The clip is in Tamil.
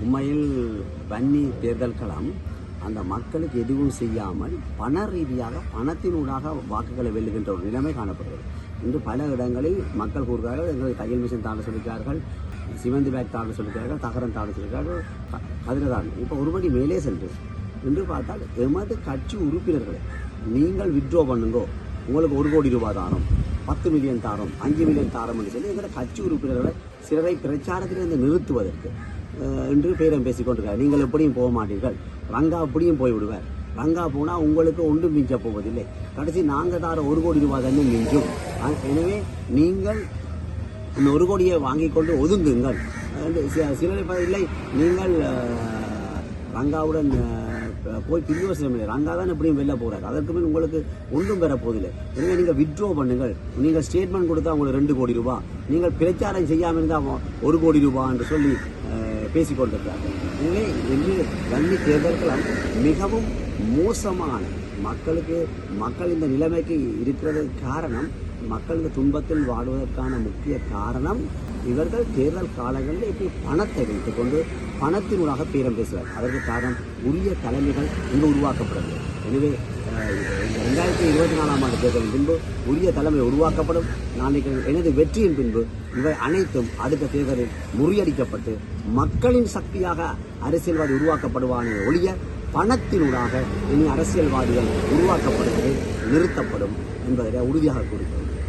உண்மையில் வன்னி தேர்தல் களம் அந்த மக்களுக்கு எதுவும் செய்யாமல் பண ரீதியாக பணத்தினூடாக வாக்குகளை வெல்லுகின்ற ஒரு நிலைமை காணப்படுகிறது. இன்று பல இடங்களில் மக்கள் கூறுகிறார்கள் எங்களுக்கு தையல் மிஷின் தாண்ட சொல்லிக்கிறார்கள் சிவந்தி பேக் தாண்ட சொல்லிக்கிறார்கள் தகரம் தாண்ட சொல்லிக்கிறார்கள் க- கதிரை தாண்ட இப்போ ஒருபடி மேலே சென்று என்று பார்த்தால் எமது கட்சி உறுப்பினர்களை நீங்கள் விட்ரோ பண்ணுங்கோ உங்களுக்கு ஒரு கோடி ரூபாய் தாரம் பத்து மில்லியன் தாரம் அஞ்சு மில்லியன் தாரம் என்று சொல்லி எங்களோட கட்சி உறுப்பினர்களை சிலரை பிரச்சாரத்திலிருந்து நிறுத்துவதற்கு என்று பேரம் பேசிக் கொண்டிருக்கிறார். நீங்கள் எப்படியும் போக மாட்டீர்கள். ரங்கா அப்படியும் போய்விடுவார். ரங்கா போனால் உங்களுக்கு ஒன்றும் மிஞ்ச போவதில்லை. கடைசி நாங்கள் தார ஒரு கோடி ரூபாய் தானே மிஞ்சும். எனவே நீங்கள் இந்த ஒரு கோடியை வாங்கி கொண்டு ஒதுங்குங்கள். சிலர் சி- இல்லை. நீங்கள் ரங்காவுடன் போய் பிரியோசனம் இல்லை. ரங்கா தான் எப்படியும் வெளில போகிறார் அதற்கு மேல் உங்களுக்கு ஒன்றும் பெற போதில்லை எனவே நீங்கள் வித்ட்ரோ பண்ணுங்கள். நீங்கள் ஸ்டேட்மெண்ட் கொடுத்தா உங்களுக்கு ரெண்டு கோடி ரூபாய் நீங்கள் பிரச்சாரம் செய்யாமல் இருந்தால் ஒரு கோடி ரூபாய் என்று சொல்லி பேசிக் கொண்டிருக்கிறார்கள் எனவே இன்று வன்னி மிகவும் மோசமான மக்களுக்கு மக்கள் இந்த நிலைமைக்கு இருக்கிறது காரணம் மக்கள் இந்த துன்பத்தில் வாடுவதற்கான முக்கிய காரணம் இவர்கள் தேர்தல் காலங்களில் இப்படி பணத்தை வைத்துக்கொண்டு பணத்தினூடாக பேரம் பேசுவார். அதற்கு காரணம் உரிய தலைமைகள் இங்கு உருவாக்கப்படுகிறது எனவே ரெண்டாயிரத்தி இருபத்தி நாலாம் ஆண்டு தேர்தலின் பின்பு உரிய தலைமை உருவாக்கப்படும். நான் எனது வெற்றியின் பின்பு இவை அனைத்தும் அடுத்த தேர்தலில் முறியடிக்கப்பட்டு மக்களின் சக்தியாக அரசியல்வாதி உருவாக்கப்படுவானே ஒழிய பணத்தினூடாக இனி அரசியல்வாதிகள் உருவாக்கப்படுவது நிறுத்தப்படும் என்பதை உறுதியாக கூறுகிறது